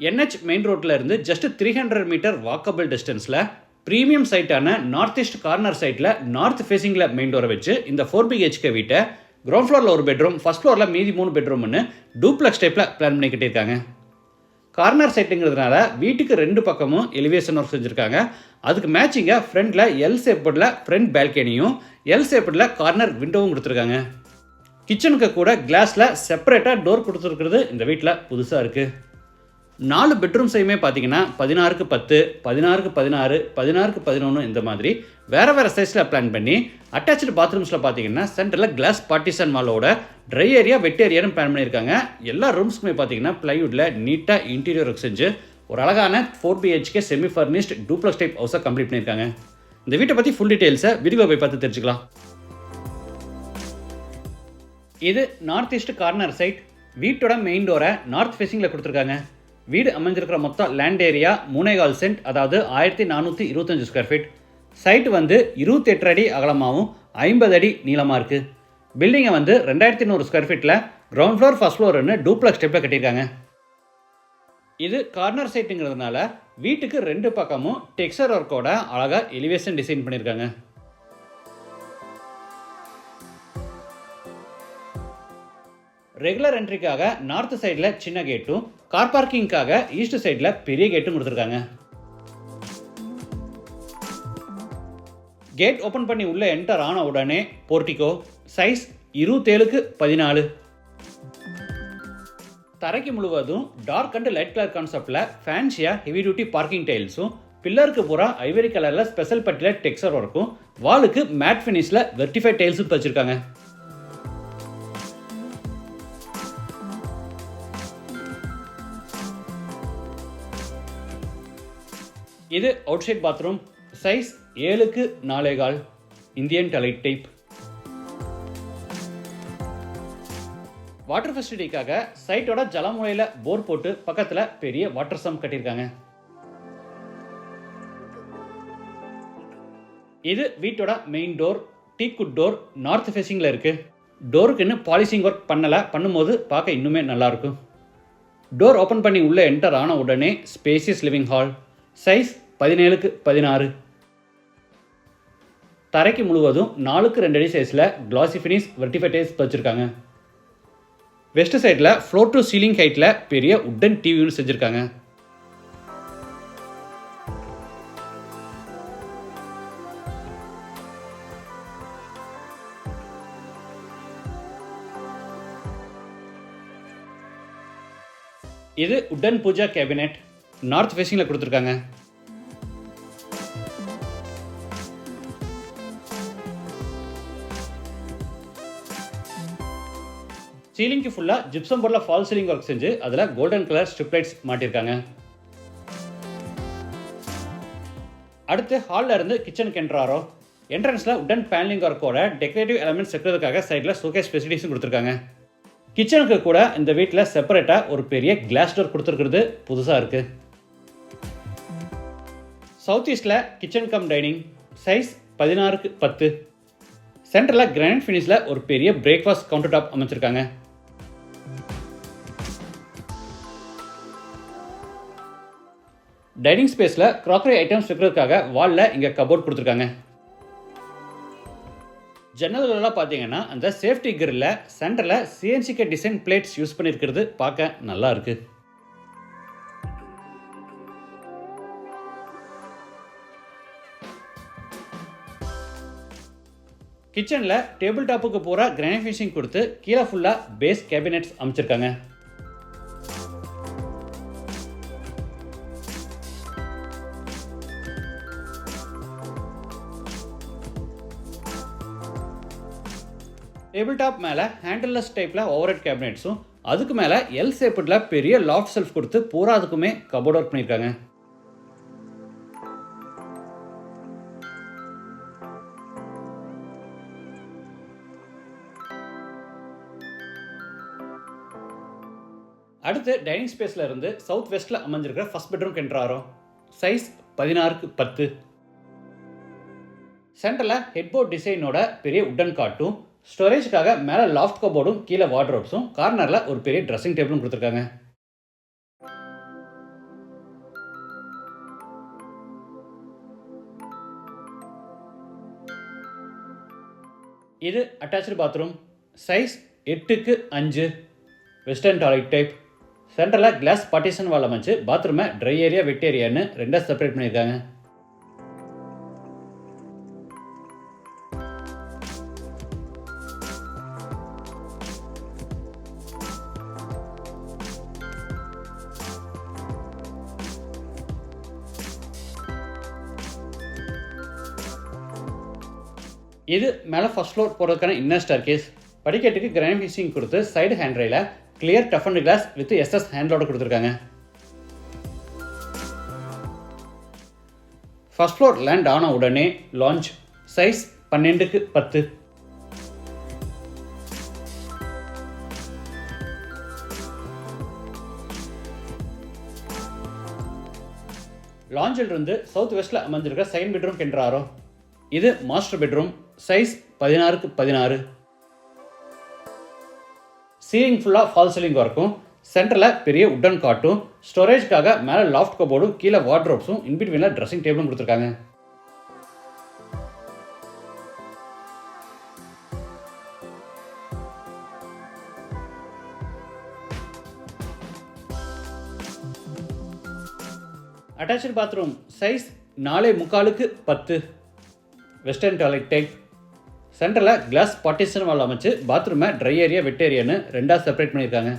NH main ரோட்டில் இருந்து just three hundred meter walkable டிஸ்டன்ஸில் ப்ரீமியம் சைட்டான நார்த் ஈஸ்ட் கார்னர் சைட்டில் நார்த் ஃபேஸிங்கில் மெயின் டோரை வச்சு இந்த ஃபோர் பிஹெச்கே வீட்டை கிரவுண்ட் ஃப்ளோரில் ஒரு பெட்ரூம் ஃபஸ்ட் ஃப்ளோரில் மீதி மூணு பெட்ரூம்னு டூப்ளக்ஸ் டைப்பில் பிளான் பண்ணி கட்டியிருக்காங்க. கார்னர் சைட்டுங்கிறதுனால வீட்டுக்கு ரெண்டு பக்கமும் எலிவேஷன் ஒர்க் செஞ்சுருக்காங்க. அதுக்கு மேட்சிங்காக ஃப்ரண்டில் எல் சேப்படில் ஃப்ரண்ட் பால்கனியும் எல் சேப்படில் கார்னர் விண்டோவும் கொடுத்துருக்காங்க. கிச்சனுக்கு கூட கிளாஸில் செப்பரேட்டாக டோர் கொடுத்துருக்கிறது இந்த வீட்டில் புதுசாக இருக்குது நாலு பெட்ரூம்ஸையுமே பார்த்தீங்கன்னா பதினாறுக்கு பத்து பதினாறுக்கு பதினாறு பதினாறுக்கு பதினொன்று இந்த மாதிரி வேறு வேறு சைஸில் பிளான் பண்ணி அட்டாச்சு பாத்ரூம்ஸில் பார்த்தீங்கன்னா சென்டரில் கிளாஸ் பார்ட்டிஷன் மாலோட ட்ரை ஏரியா வெட் ஏரியான்னு பிளான் பண்ணியிருக்காங்க. எல்லா ரூம்ஸ்க்குமே பார்த்தீங்கன்னா ப்ளைவுட்டில் நீட்டாக இன்டீரியர் ஒர்க் செஞ்சு ஒரு அழகான four BHK semi furnished duplex type ஹவுஸை complete பண்ணியிருக்காங்க. இந்த வீட்டை பற்றி ஃபுல் டீட்டெயில்ஸை வீடியோ போய் பார்த்து தெரிஞ்சுக்கலாம். இது நார்த் ஈஸ்ட் கார்னர் சைட் வீட்டோட மெயின் டோரை நார்த் ஃபேஸிங்கில் கொடுத்துருக்காங்க. வீடு அமைஞ்சிருக்கிற மொத்தம் லேண்ட் ஏரியா மூணேகால் சென்ட் அதாவது ஆயிரத்தி நானூற்றி இருபத்தஞ்சு ஸ்கொயர் ஃபீட் சைட் வந்து இருபத்தெட்டு அடி அகலமாகவும் ஐம்பது அடி நீளமாக இருக்குது பில்டிங்கை வந்து ரெண்டாயிரத்தி நூறு ஸ்கொயர் ஃபீட்டில் கிரவுண்ட் ஃப்ளோர் ஃபர்ஸ்ட் ஃப்ளோர்னு டூப்ளக்ஸ் ஸ்டெப்பில் கட்டியிருக்காங்க. இது கார்னர் சைட்டுங்கிறதுனால வீட்டுக்கு ரெண்டு பக்கமும் டெக்ஸர் ஒர்க்கோட அழகாக எலிவேஷன் டிசைன் பண்ணியிருக்காங்க. ரெகுலர் என்ட்ரிக்காக நார்த் சைடில் சின்ன கேட்டும் கார் பார்க்கிங்காக ஈஸ்ட் சைடில் பெரிய கேட்டும் கொடுத்துருக்காங்க. கேட் ஓப்பன் பண்ணி உள்ளே என்டர் ஆன உடனே போர்ட்டிகோ சைஸ் இருபத்தேழுக்கு பதினாலு. தரைக்கு முழுவதும் டார்க் அண்ட் லைட் கலர் கான்செப்டில் ஃபேன்சியாக ஹெவி டியூட்டி பார்க்கிங் டைல்ஸும் பில்லருக்கு பூரா ஐவரி கலரில் ஸ்பெஷல் பட்டியில் டெக்ஸர் ஒர்க்கும் வாலுக்கு மேட் ஃபினிஷில் வெர்டிஃபை டைல்ஸும் வச்சுருக்காங்க இது அவுட்சைட் பாத்ரூம் சைஸ் ஏழுக்கு நாலே கால். இந்தியன் டலைட் டைப் வாட்டர் ஃபெசிலிட்டிக்காக சைட்டோட ஜலமுறையில் போர் போட்டு பக்கத்தில் பெரிய வாட்டர் சம் கட்டியிருக்காங்க. இது வீட்டோட main door teakwood door north ஃபேஸிங்கில் இருக்குது டோருக்குன்னு பாலிசிங் ஒர்க் பண்ணலை. பண்ணும்போது பார்க்க இன்னுமே நல்லாயிருக்கும் டோர் ஓப்பன் பண்ணி உள்ளே என்டர் ஆன உடனே ஸ்பேசியஸ் லிவிங் ஹால் சைஸ் பதினேழுக்கு பதினாறு. தரைக்கு முழுவதும் நாலுக்கு ரெண்டு அடி சைஸில் கிளாசி ஃபினிஷ் வெர்டிஃபைடைஸ் வச்சுருக்காங்க. வெஸ்ட் சைடில் ஃப்ளோர் டு சீலிங் ஹைட்டில் பெரிய உட்டன் டிவின்னு செஞ்சுருக்காங்க. இது உட்டன் பூஜா கேபினெட் நார்த் ஃபேஸிங்கில் கொடுத்துருக்காங்க. சீலிங்க்கு ஃபுல்லாக ஜிப்சம் போர்டில் ஃபால் சீலிங் ஒர்க் செஞ்சு அதில் கோல்டன் கலர் ஸ்ட்ரிப் லைட்ஸ் மாட்டியிருக்காங்க அடுத்து ஹாலில் இருந்து கிச்சனுக்கு என்ட்ராரோ என்ட்ரன்ஸில் உடன் பேனலிங் ஒர்க்கோட டெக்கரேட்டிவ் எலமெண்ட்ஸ் இருக்கிறதுக்காக சைடில் ஷோகேஸ் ஃபெசிலிட்டிஸும் கொடுத்துருக்காங்க. கிச்சனுக்கு கூட இந்த வீட்டில் செப்பரேட்டாக ஒரு பெரிய கிளாஸ் டோர் கொடுத்துருக்கிறது புதுசாக இருக்குது சவுத் ஈஸ்டில் கிச்சன் கம் டைனிங் சைஸ் பதினாறுக்கு பத்து. சென்டரில் கிரானைட் ஃபினிஷில் ஒரு பெரிய பிரேக்ஃபாஸ்ட் கவுண்டர் டாப் அமைச்சிருக்காங்க. டைனிங் ஸ்பேஸில் க்ராக்கரி ஐட்டம்ஸ் வைக்கிறதுக்காக வாலில் இங்கே கபோர்ட் கொடுத்துருக்காங்க. ஜன்னல்களெல்லாம் பார்த்தீங்கன்னா அந்த சேஃப்டி கிரில்ல சென்டரில் சிஎன்சிகே டிசைன் பிளேட்ஸ் யூஸ் பண்ணியிருக்கிறது பார்க்க நல்லா இருக்கு. கிச்சனில் டேபிள் டாப்புக்கு பூரா கிரானைட் ஃபினிஷிங் கொடுத்து கீழே ஃபுல்லாக பேஸ் கேபினெட்ஸ் அமைச்சிருக்காங்க. டேபிள் டாப் மேலே ஹேண்டில்லஸ் டைப்பில் ஓவர் ஹெட் கேபினெட்ஸும் அதுக்கு மேலே எல் சேப்பில் பெரிய லாஃப்ட் செல்ஃப் கொடுத்து பூரா அதுக்குமே கபோர்ட் ஒர்க் பண்ணியிருக்காங்க அடுத்து டைனிங் ஸ்பேஸில் இருந்து சவுத் வெஸ்ட்டில் அமைஞ்சிருக்கிற ஃபர்ஸ்ட் பெட்ரூம் கென்றாரம் சைஸ் பதினாறுக்கு பத்து. சென்டரில் ஹெட்போர்ட் டிசைனோட பெரிய உட்டன் காட்டும் ஸ்டோரேஜ்க்காக மேலே லாஃப்ட் கபோர்டும் கீழே வார்ட்ரோப்ஸும் கார்னரில் ஒரு பெரிய ட்ரெஸ்ஸிங் டேபிளும் கொடுத்துருக்காங்க. இது அட்டாச்சு பாத்ரூம் சைஸ் எட்டுக்கு அஞ்சு. வெஸ்டர்ன் டாய்லெட் டைப் சென்டரில் கிளாஸ் பார்ட்டிஷன் வால் அமைச்சு பாத்ரூமை ட்ரை ஏரியா வெட் ஏரியான்னு ரெண்டாக செப்பரேட் பண்ணியிருக்காங்க. இது மேலே ஃபஸ்ட் ஃப்ளோர் போகிறதுக்கான இன்னர் ஸ்டார் கேஸ் படிக்கட்டுக்கு கிராண்ட் ஃபிஷிங் கொடுத்து side hand rail clear tough and glass with SS ஹேண்ட்ரோட கொடுத்துருக்காங்க. ஃபர்ஸ்ட் ஃப்ளோர் லேண்ட் ஆன உடனே லான்ச் சைஸ் பன்னெண்டுக்கு பத்து. லாஞ்சில் இருந்து சவுத் வெஸ்ட்டில் அமைஞ்சிருக்க செகண்ட் பெட்ரூம் கென்றாரோ இது மாஸ்டர் பெட்ரூம் சைஸ் பதினாறுக்கு பதினாறு. சீலிங் ஃபுல்லாக ஃபால் சீலிங் ஒர்க்கும் சென்டரில் பெரிய உட்டன் காட்டும் ஸ்டோரேஜ்க்காக மேலே லாஃப்ட் கபோர்டும் கீழே வார்ட்ரோப்ஸும் இன்பிட்வீனில் ட்ரெஸ்ஸிங் டேபிளும் கொடுத்துருக்காங்க. அட்டாச்சு பாத்ரூம் சைஸ் நாலே முக்காலுக்கு பத்து. வெஸ்டர்ன் டாய்லெட் டைப் சென்டரில் கிளாஸ் பார்ட்டிஷன் வால் அமைச்சு பாத்ரூமை ட்ரை ஏரியா வெட் ஏரியான்னு ரெண்டாக செப்பரேட் பண்ணியிருக்காங்க.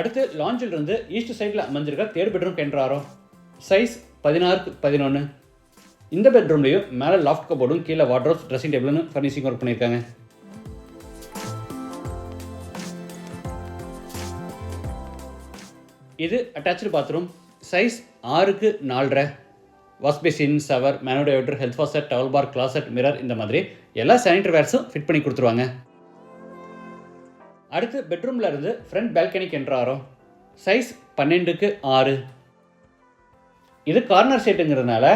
அடுத்து லாஞ்சில் இருந்து ஈஸ்ட் சைடில் அமைஞ்சிருக்க தேர்ட் பெட்ரூம் கென்றாரோ சைஸ் பதினாறுக்கு பதினொன்று இந்த பெட்ரூம்லேயும் மேலே லாஃப்ட் கபோர்டும் கீழே வாட்ரோஸ் ட்ரெஸ்ஸிங் டேபிள்னு ஃபர்னிஷிங் ஒர்க் பண்ணியிருக்காங்க. இது அட்டாச்சு பாத்ரூம் சைஸ் ஆறுக்கு நாலரை. Washbasin shower shower health washer towel bar closet mirror இந்த மாதிரி எல்லா சானிடரி வேர்ஸும் ஃபிட் பண்ணி கொடுத்துருவாங்க. அடுத்து பெட்ரூமில் இருந்து ஃப்ரண்ட் பால்கனிக்கு என்றாரோ சைஸ் பன்னெண்டுக்கு ஆறு. இது கார்னர் சீட்டுங்கிறதுனால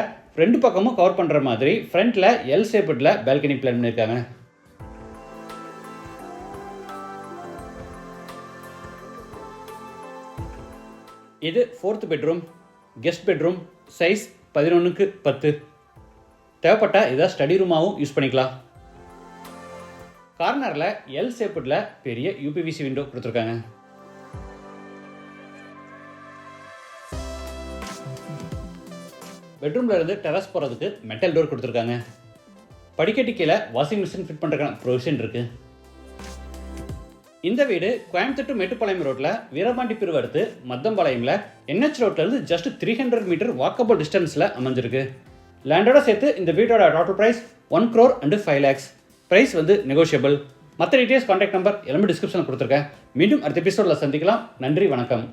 ரெண்டு பக்கமும் கவர் பண்ணுற மாதிரி ஃப்ரண்ட்டில் எல் ஷேப்பில் பால்கனி பிளான் பண்ணியிருக்காங்க இது fourth bedroom guest bedroom size பதினொன்றுக்கு பத்து. தேவைப்பட்டால் இதை ஸ்டடி ரூமாகவும் யூஸ் பண்ணிக்கலாம். கார்னரில் எல் ஷேப்பில் பெரிய யூபிவிசி விண்டோ கொடுத்துருக்காங்க. பெட்ரூமில் இருந்து டெரஸ் போகிறதுக்கு மெட்டல் டோர் கொடுத்துருக்காங்க. படிக்கட்டு கீழே வாஷிங் மிஷின் ஃபிட் பண்ணுறதுக்கான ப்ரொவிஷன் இருக்குது இந்த வீடு கோயம்புத்தூர் to மேட்டுப்பாளையம் ரோட்டில் வீரபாண்டி பிரிவு அடுத்து மத்தம்பாளையமில் என்ஹெச் ரோட்லேருந்து just three hundred meter walkable டிஸ்டன்ஸில் அமைஞ்சிருக்கு. லேண்டோட சேர்த்து இந்த வீட்டோட total price one crore and five lakhs price வந்து நெகோஷியபிள் மற்ற டீட்டெயில்ஸ் கான்டாக்ட் நம்பர் எல்லாமே டிஸ்கிரிப்ஷனில் கொடுத்துருக்கேன். மீண்டும் அடுத்த எபிசோடில் சந்திக்கலாம். நன்றி வணக்கம்.